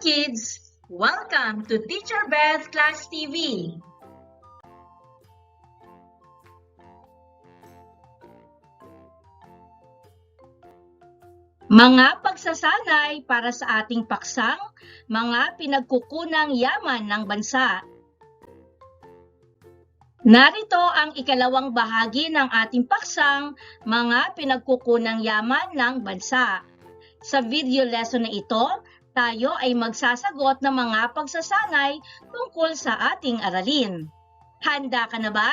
kids! Welcome to Teacher Beth Class TV. Mga pagsasanay para sa ating paksang, mga pinagkukunang yaman ng bansa. Narito ang ikalawang bahagi ng ating paksang, mga pinagkukunang yaman ng bansa. Sa video lesson na ito, tayo ay magsasagot ng mga pagsasanay tungkol sa ating aralin. Handa ka na ba?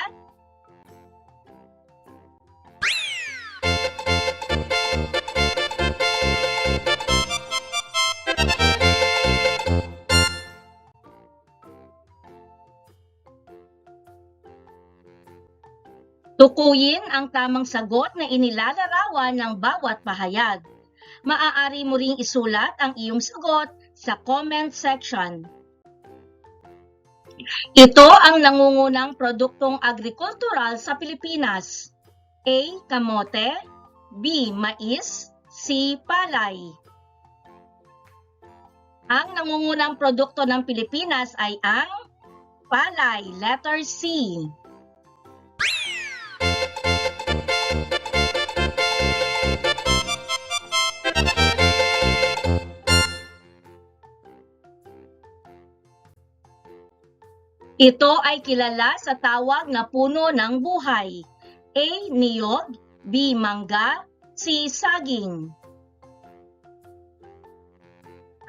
Tukuyin ang tamang sagot na inilalarawan ng bawat pahayag. Maaari mo ring isulat ang iyong sagot sa comment section. Ito ang nangungunang produktong agrikultural sa Pilipinas. A. Kamote B. Mais C. Palay Ang nangungunang produkto ng Pilipinas ay ang palay, letter C. Ito ay kilala sa tawag na puno ng buhay. A. Niyog B. Mangga C. Saging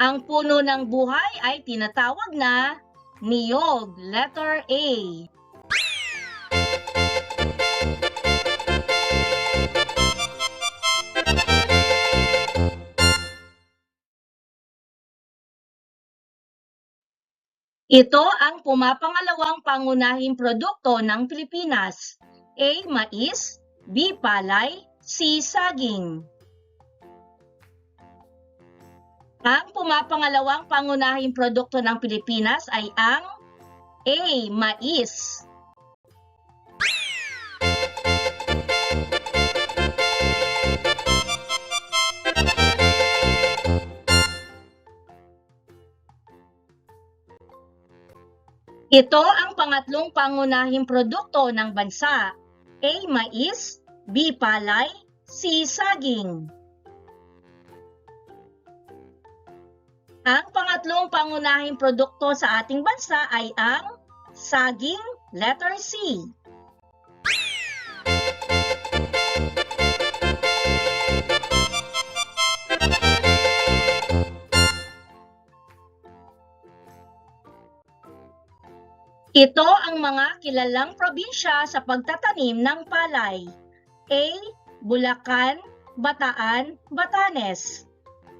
Ang puno ng buhay ay tinatawag na niyog, letter A. Ito ang pumapangalawang pangunahing produkto ng Pilipinas. A. Mais B. Palay C. Saging Ang pumapangalawang pangunahing produkto ng Pilipinas ay ang A. Mais Ito ang pangatlong pangunahing produkto ng bansa. A. Mais B. Palay C. Saging Ang pangatlong pangunahing produkto sa ating bansa ay ang saging, letter C. Ito ang mga kilalang probinsya sa pagtatanim ng palay. A. Bulacan, Bataan, Batanes.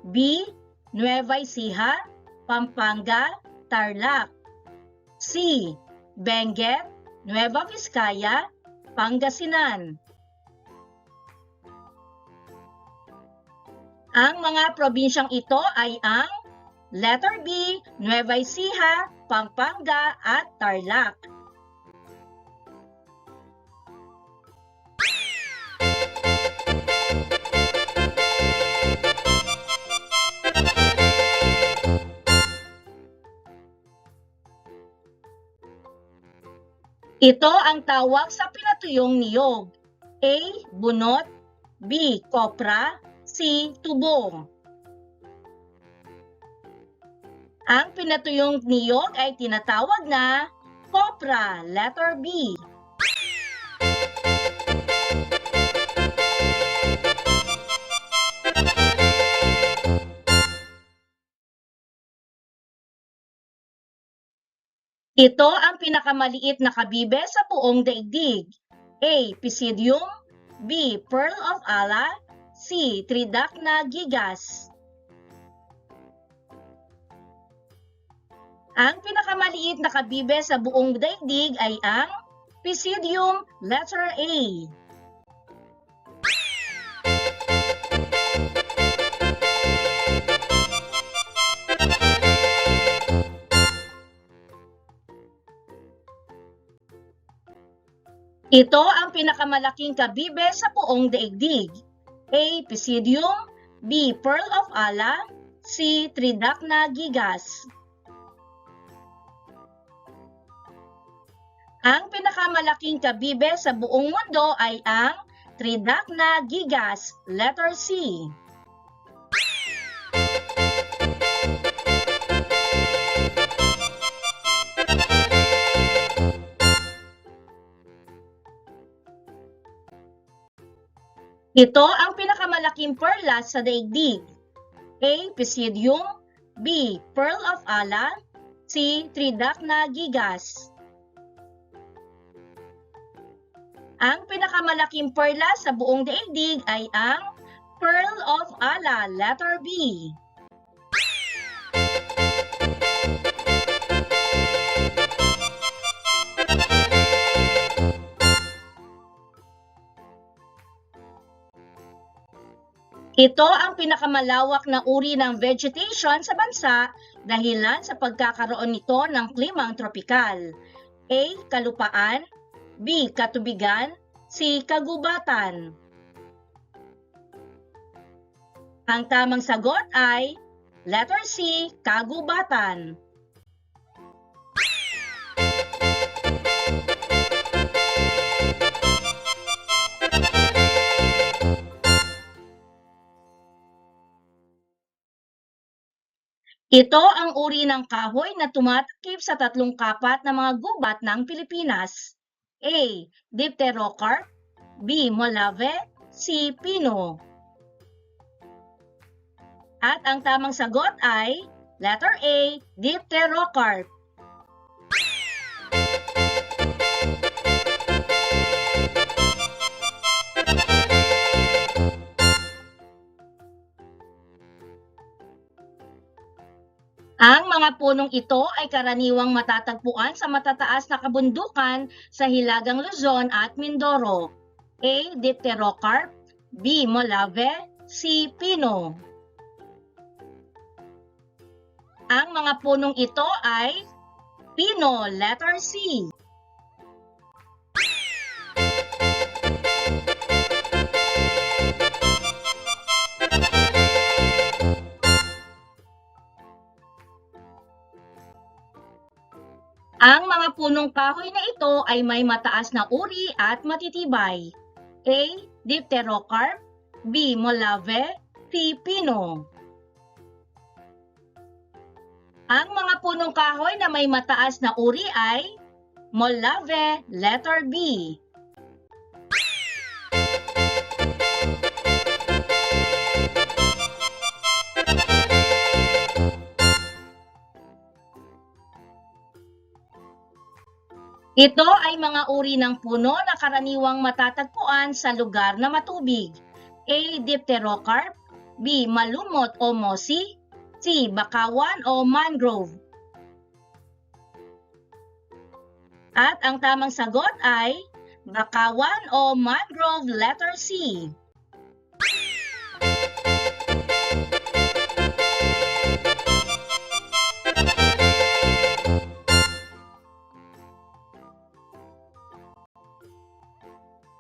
B. Nueva Ecija, Pampanga, Tarlac. C. Benguet, Nueva Vizcaya, Pangasinan. Ang mga probinsyang ito ay ang letter B, Nueva Ecija, Pampanga at Tarlac. Ito ang tawag sa pinatuyong niyog. A. Bunot B. Kopra C. Tubong Ang pinatuyong niyog ay tinatawag na kopra, letter B. Ito ang pinakamaliit na kabibe sa buong daigdig. A. Pisidium B. Pearl of Allah C. Tridacna gigas Ang pinakamaliit na kabibe sa buong daigdig ay ang Pisidium letter A. Ito ang pinakamalaking kabibe sa buong daigdig. A. Pisidium B. Pearl of Allah C. Tridacna gigas. Ang pinakamalaking kabibe sa buong mundo ay ang Tridacna gigas, letter C. Ito ang pinakamalaking perlas sa daigdig. A. Pisidium B. Pearl of Allah C. Tridacna gigas Ang pinakamalaking perlas sa buong daigdig ay ang Pearl of Allah, letter B. Ito ang pinakamalawak na uri ng vegetation sa bansa dahilan sa pagkakaroon nito ng klimang tropikal. A. Kalupaan B. Katubigan C. Kagubatan Ang tamang sagot ay letter C. Kagubatan. Ito ang uri ng kahoy na tumatakip sa tatlong kapat na mga gubat ng Pilipinas. A. Dipterocarp B. Molave C. Pino At ang tamang sagot ay letter A. Dipterocarp Ang mga punong ito ay karaniwang matatagpuan sa matataas na kabundukan sa Hilagang Luzon at Mindoro. A. Dipterocarp B. Molave C. Pino Ang mga punong ito ay Pino, letter C. mga punong kahoy na ito ay may mataas na uri at matitibay. A. Dipterocarp B. Molave C. Pino Ang mga punong kahoy na may mataas na uri ay Molave, letter B. Ito ay mga uri ng puno na karaniwang matatagpuan sa lugar na matubig. A. Dipterocarp B. Malumot o mossy C. Bakawan o mangrove At ang tamang sagot ay Bakawan o mangrove letter C.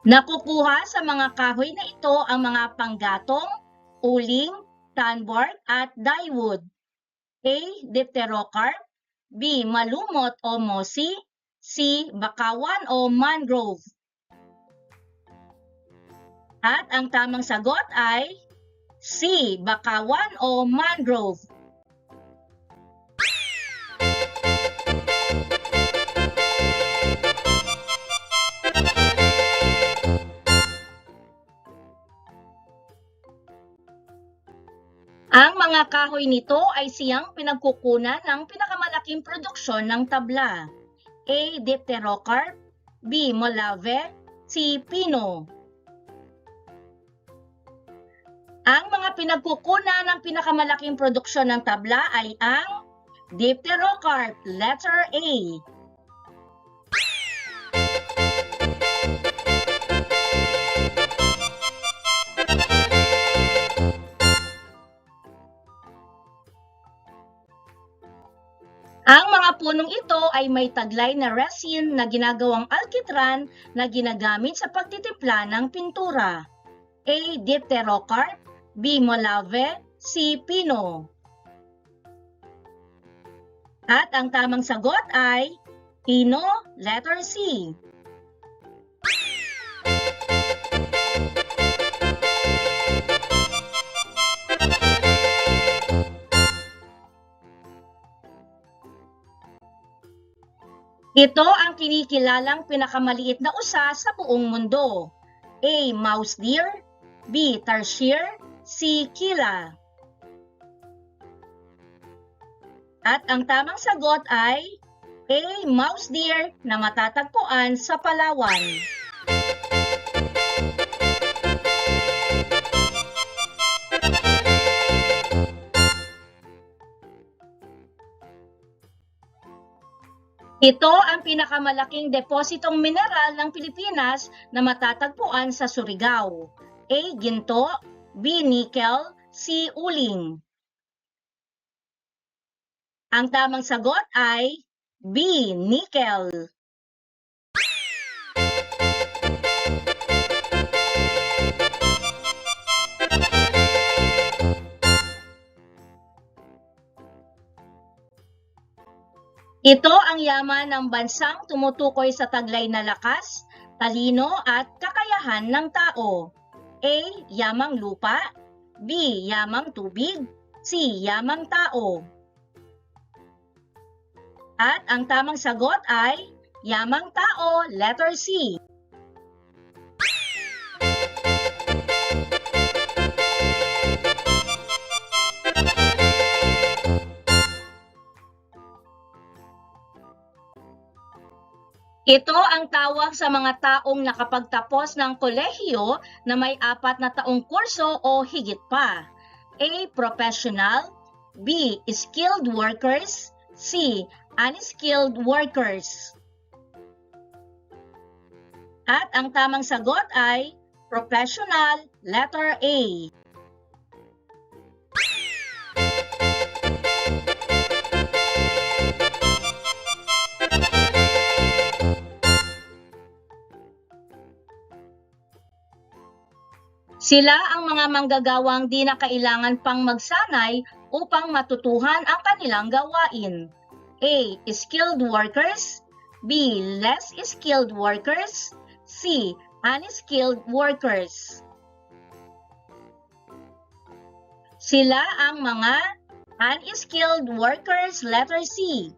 Nakukuha sa mga kahoy na ito ang mga panggatong, uling, tanbark at dyewood. A. Dipterocarp B. Malumot o mossy C. Bakawan o mangrove At ang tamang sagot ay C. Bakawan o mangrove mga kahoy nito ay siyang pinagkukunan ng pinakamalaking produksyon ng tabla. A. Dipterocarp B. Molave C. Pino Ang mga pinagkukunan ng pinakamalaking produksyon ng tabla ay ang Dipterocarp, letter A. mga punong ito ay may taglay na resin na ginagawang alkitran na ginagamit sa pagtitimpla ng pintura. A. Dipterocarp B. Molave C. Pino At ang tamang sagot ay Pino, letter C. Ito ang kinikilalang pinakamaliit na usa sa buong mundo. A. Mouse deer B. Tarsier C. Kila At ang tamang sagot ay A. Mouse deer na matatagpuan sa Palawan. Ito ang pinakamalaking depositong mineral ng Pilipinas na matatagpuan sa Surigao. A. Ginto B. Nickel C. Uling Ang tamang sagot ay B. Nickel. Ito ang yaman ng bansang tumutukoy sa taglay na lakas, talino at kakayahan ng tao. A. Yamang lupa B. Yamang tubig C. Yamang tao At ang tamang sagot ay Yamang tao, letter C. Ito ang tawag sa mga taong nakapagtapos ng kolehiyo na may apat na taong kurso o higit pa. A. Professional B. Skilled workers C. Unskilled workers At ang tamang sagot ay Professional, letter A. Sila ang mga manggagawang di na kailangan pang magsanay upang matutuhan ang kanilang gawain. A. Skilled workers B. Less skilled workers C. Unskilled workers Sila ang mga unskilled workers letter C.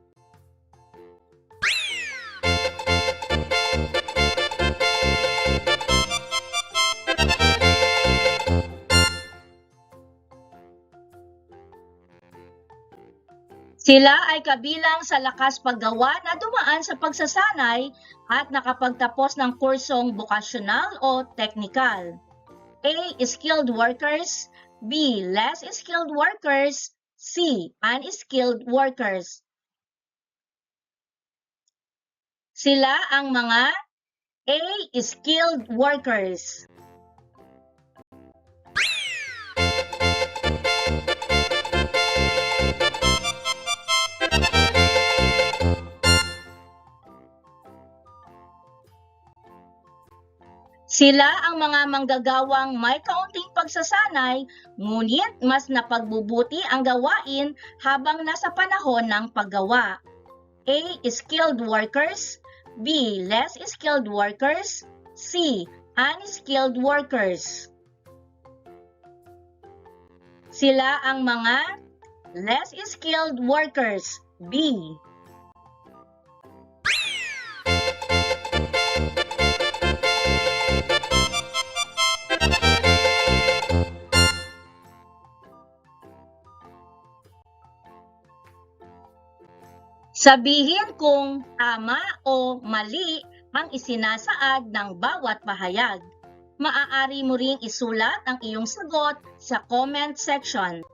Sila ay kabilang sa lakas paggawa na dumaan sa pagsasanay at nakapagtapos ng kursong vocational o technical. A. Skilled workers B. Less skilled workers C. Unskilled workers Sila ang mga A. Skilled workers Sila ang mga manggagawang may kaunting pagsasanay, ngunit mas napagbubuti ang gawain habang nasa panahon ng paggawa. A. Skilled workers B. Less skilled workers C. Unskilled workers Sila ang mga less skilled workers B. Sabihin kung tama o mali ang isinasaad ng bawat pahayag. Maaari mo ring isulat ang iyong sagot sa comment section.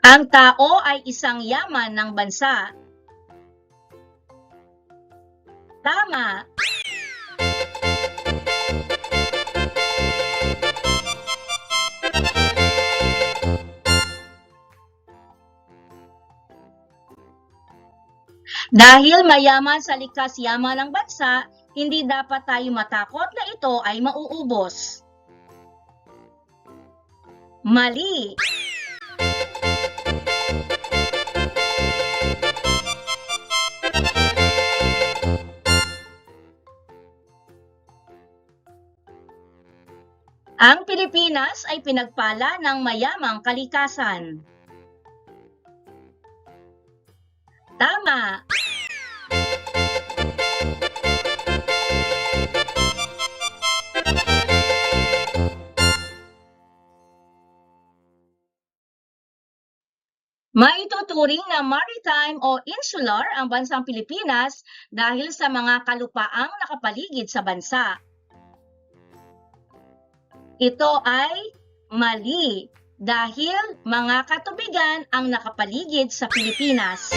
Ang tao ay isang yaman ng bansa. Tama! Dahil mayaman sa likas yaman ng bansa, hindi dapat tayo matakot na ito ay mauubos. Mali! Ang Pilipinas ay pinagpala ng mayamang kalikasan. Tama! Maituturing na maritime o insular ang bansang Pilipinas dahil sa mga kalupaang nakapaligid sa bansa. Ito ay mali dahil mga katubigan ang nakapaligid sa Pilipinas.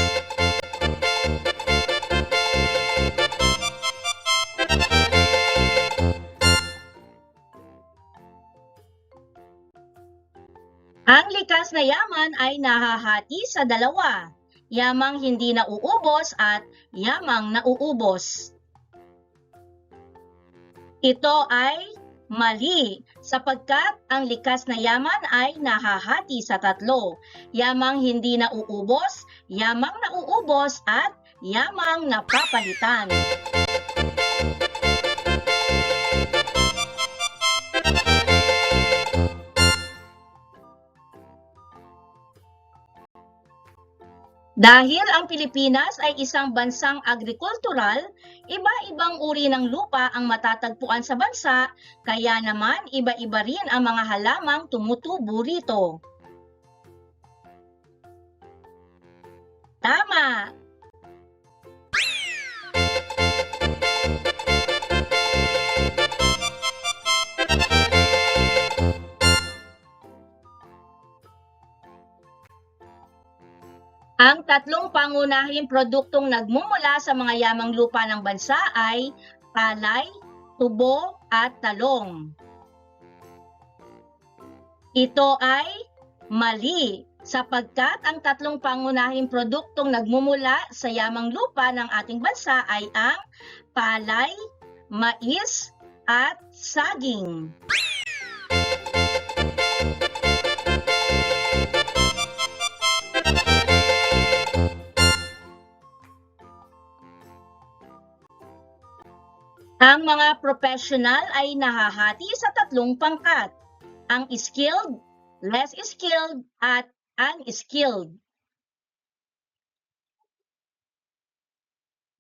Ang likas na yaman ay nahahati sa dalawa, yamang hindi nauubos at yamang nauubos. Ito ay mali sapagkat ang likas na yaman ay nahahati sa tatlo, yamang hindi nauubos, yamang nauubos at yamang napapalitan. Dahil ang Pilipinas ay isang bansang agrikultural, iba-ibang uri ng lupa ang matatagpuan sa bansa, kaya naman iba-iba rin ang mga halamang tumutubo rito. Tama! Ang tatlong pangunahing produktong nagmumula sa mga yamang lupa ng bansa ay palay, tubo at talong. Ito ay mali sapagkat ang tatlong pangunahing produktong nagmumula sa yamang lupa ng ating bansa ay ang palay, mais at saging. Ang mga professional ay nahahati sa tatlong pangkat. Ang skilled, less skilled, at unskilled.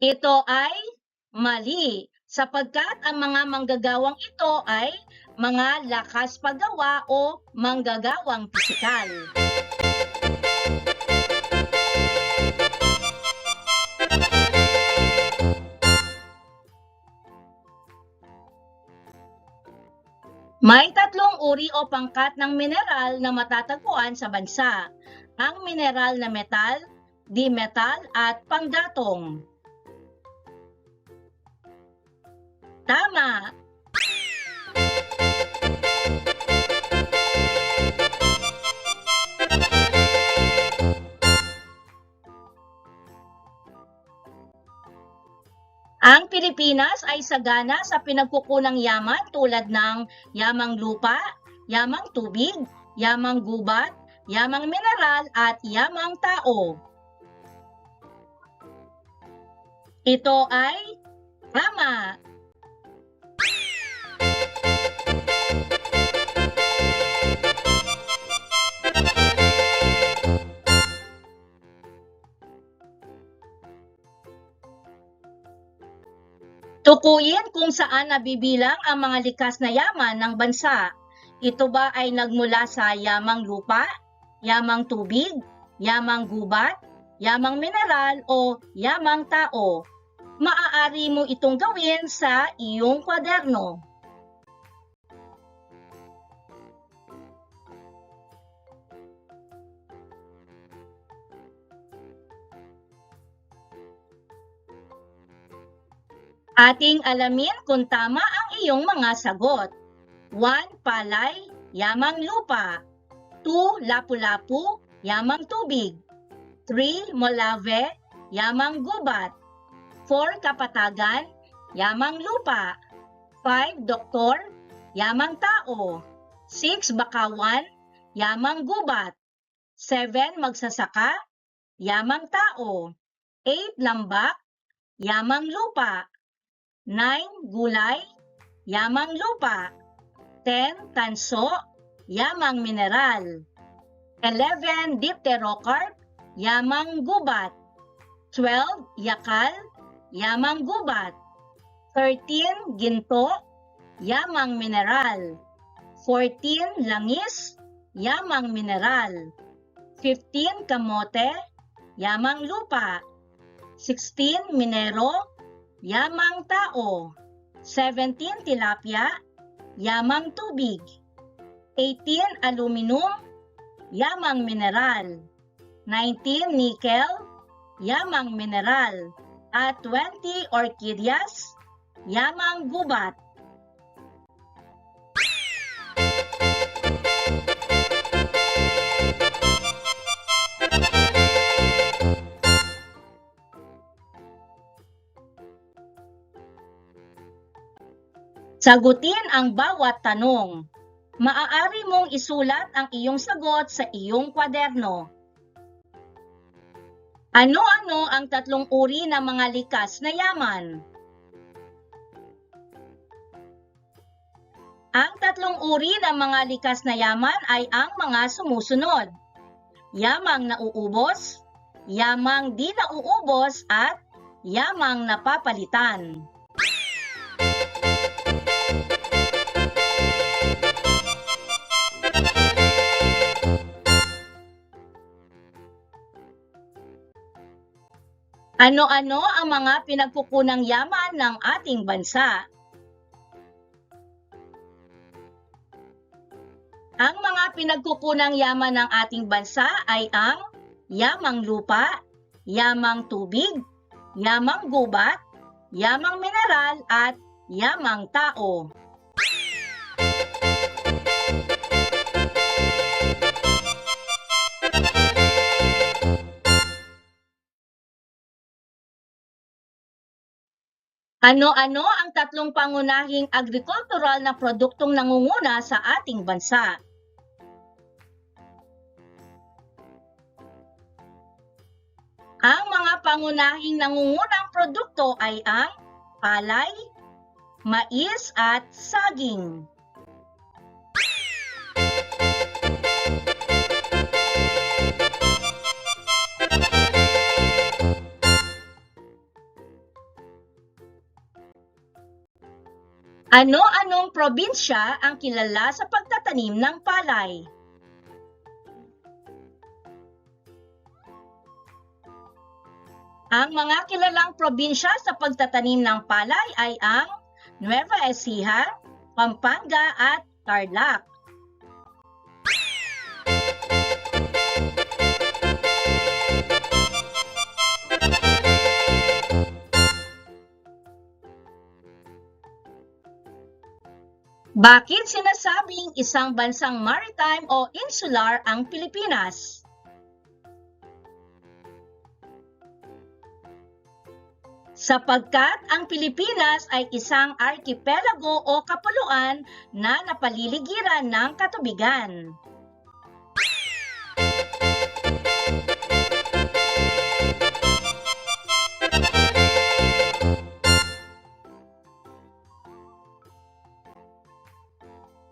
Ito ay mali sapagkat ang mga manggagawang ito ay mga lakas paggawa o manggagawang pisikal. May tatlong uri o pangkat ng mineral na matatagpuan sa bansa. Ang mineral na metal, di-metal at pangdatong. Tama! Ang Pilipinas ay sagana sa pinagkukunang yaman tulad ng yamang lupa, yamang tubig, yamang gubat, yamang mineral at yamang tao. Ito ay tama. Tukuyin kung saan nabibilang ang mga likas na yaman ng bansa. Ito ba ay nagmula sa yamang lupa, yamang tubig, yamang gubat, yamang mineral o yamang tao? Maaari mo itong gawin sa iyong kwaderno. Ating alamin kung tama ang iyong mga sagot. 1. Palay, yamang lupa. 2. Lapu-lapu, yamang tubig. 3. Molave, yamang gubat. 4. Kapatagan, yamang lupa. 5. Doktor, yamang tao. 6. Bakawan, yamang gubat. 7. Magsasaka, yamang tao. 8. Lambak, yamang lupa. 9. Gulay, yamang lupa. 10. Tanso, yamang mineral. 11. Dipterocarp, yamang gubat. 12. Yakal, yamang gubat. 13. Ginto, yamang mineral. 14. Langis, yamang mineral. 15. Kamote, yamang lupa. 16. Minero, yamang tao. 17. Tilapia, yamang tubig. 18. Aluminum, yamang mineral. 19. Nickel, yamang mineral. At 20. Orchideas, yamang gubat. Sagutin ang bawat tanong. Maaari mong isulat ang iyong sagot sa iyong kwaderno. Ano-ano ang tatlong uri ng mga likas na yaman? Ang tatlong uri ng mga likas na yaman ay ang mga sumusunod. Yamang nauubos, yamang di nauubos at yamang napapalitan. Ano-ano ang mga pinagkukunang yaman ng ating bansa? Ang mga pinagkukunang yaman ng ating bansa ay ang yamang lupa, yamang tubig, yamang gubat, yamang mineral at yamang tao. Ano-ano ang tatlong pangunahing agricultural na produktong nangunguna sa ating bansa? Ang mga pangunahing nangungunang produkto ay ang palay, mais at saging. Ano-anong probinsya ang kilala sa pagtatanim ng palay? Ang mga kilalang probinsya sa pagtatanim ng palay ay ang Nueva Ecija, Pampanga at Tarlac. Bakit sinasabing isang bansang maritime o insular ang Pilipinas? Sapagkat ang Pilipinas ay isang arkipelago o kapuluan na napaliligiran ng katubigan.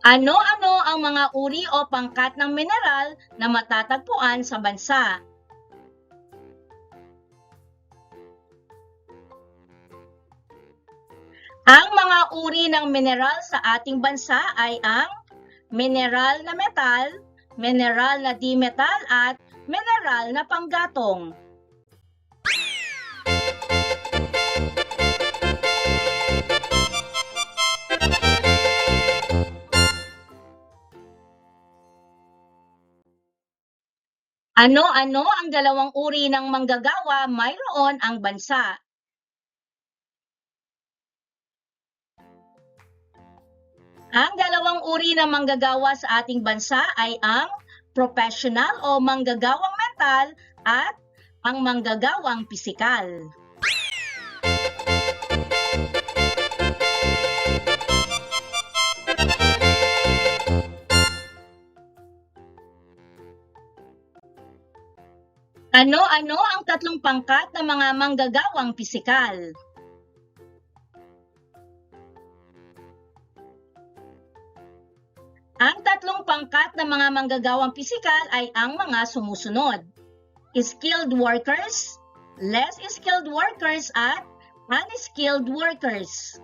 Ano-ano ang mga uri o pangkat ng mineral na matatagpuan sa bansa? Ang mga uri ng mineral sa ating bansa ay ang mineral na metal, mineral na di metal at mineral na panggatong. Ano-ano ang dalawang uri ng manggagawa mayroon ang bansa? Ang dalawang uri ng manggagawa sa ating bansa ay ang professional o manggagawang mental at ang manggagawang pisikal. Ano-ano ang tatlong pangkat ng mga manggagawang pisikal? Ang tatlong pangkat ng mga manggagawang pisikal ay ang mga sumusunod. Skilled workers, less skilled workers at unskilled workers.